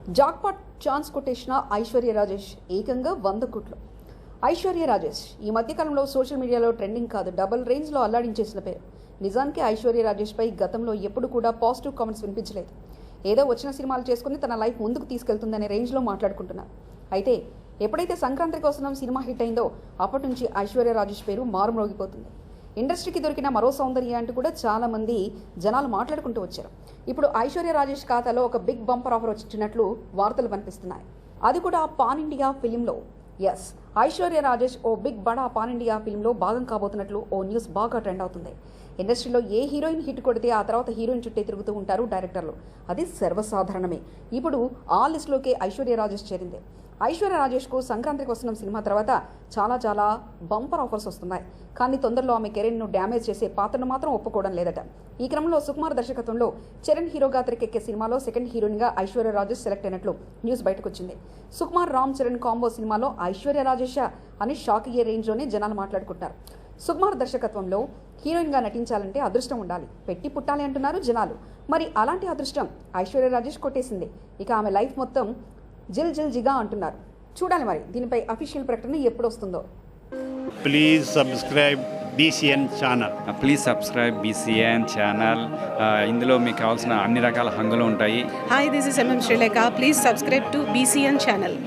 Jackpot chance కొట్టేసిన ఐశ్వర్య రాజేష్ ఏకంగా వంద కోట్లు. ఐశ్వర్య రాజేష్ ఈ మధ్యకాలంలో సోషల్ మీడియాలో ట్రెండింగ్ కాదు డబుల్ రేంజ్లో అల్లాడించేసిన పేరు. నిజానికి ఐశ్వర్య రాజేష్పై గతంలో ఎప్పుడు కూడా పాజిటివ్ కామెంట్స్ వినిపించలేదు. ఏదో వచ్చిన సినిమాలు చేసుకుని తన లైఫ్ ముందుకు తీసుకెళ్తుందనే రేంజ్లో మాట్లాడుకుంటున్నారు. అయితే ఎప్పుడైతే సంక్రాంతి కోసం సినిమా హిట్ అయిందో అప్పటి నుంచి ఐశ్వర్య రాజేష్ పేరు మారుమ్రోగిపోతుంది. ఇండస్ట్రీకి దొరికిన మరో సౌందర్య అంటూ కూడా చాలామంది జనాలు మాట్లాడుకుంటూ వచ్చారు. ఇప్పుడు ఐశ్వర్య రాజేష్ ఖాతాలో ఒక బిగ్ బంపర్ ఆఫర్ వచ్చినట్లు వార్తలు కనిపిస్తున్నాయి అది కూడా పాన్ ఇండియా ఫిలింలో. ఎస్ ఐశ్వర్య రాజేష్ ఓ బిగ్ బడా పాన్ ఇండియా ఫిల్మ్లో భాగం కాబోతున్నట్లు ఓ న్యూస్ బాగా ట్రెండ్ అవుతుంది. ఇండస్ట్రీలో ఏ హీరోయిన్ హిట్ కొడితే ఆ తర్వాత హీరోయిన్ చుట్టే తిరుగుతూ ఉంటారు డైరెక్టర్లు. అది సర్వసాధారణమే. ఇప్పుడు ఆ లిస్టులోకి ఐశ్వర్య రాజేష్ చేరింది. ఐశ్వర్య రాజేష్కు సంక్రాంతికి వస్తున్న సినిమా తర్వాత చాలా చాలా బంపర్ ఆఫర్స్ వస్తున్నాయి. కానీ తొందరలో ఆమె కెరీర్ను డ్యామేజ్ చేసే పాత్రను మాత్రం ఒప్పుకోవడం లేదట. ఈ క్రమంలో సుకుమార్ దర్శకత్వంలో చరణ్ హీరోగా తెరకెక్కే సినిమాలో సెకండ్ హీరోయిన్గా ఐశ్వర్య రాజేష్ సెలెక్ట్ అయినట్లు న్యూస్ బయటకొచ్చింది. సుకుమార్ రామ్ చరణ్ కాంబో సినిమాలో ఐశ్వర్య రాజేష అని షాక్ అయ్యే రేంజ్లోనే జనాలు మాట్లాడుకుంటారు సుకుమార్ దర్శకత్వంలో హీరోయిన్గా నటించాలంటే అదృష్టం ఉండాలి. పెట్టి పుట్టాలి అంటున్నారు జనాలు. మరి అలాంటి అదృష్టం ఐశ్వర్య రాజేష్ కొట్టేసింది. ఇక ఆమె లైఫ్ మొత్తం జిల్ జిల్ జిగా అంటున్నారు. చూడాలి మరి దీనిపై అఫీషియల్ ప్రకటన ఎప్పుడు వస్తుందో please subscribe BCN channel please subscribe BCN channel ఇందులో మీకు కావాల్సిన అన్ని రకాల హంగులు ఉంటాయి. Hi, this is MM Sri Lanka. Please subscribe to BCN channel.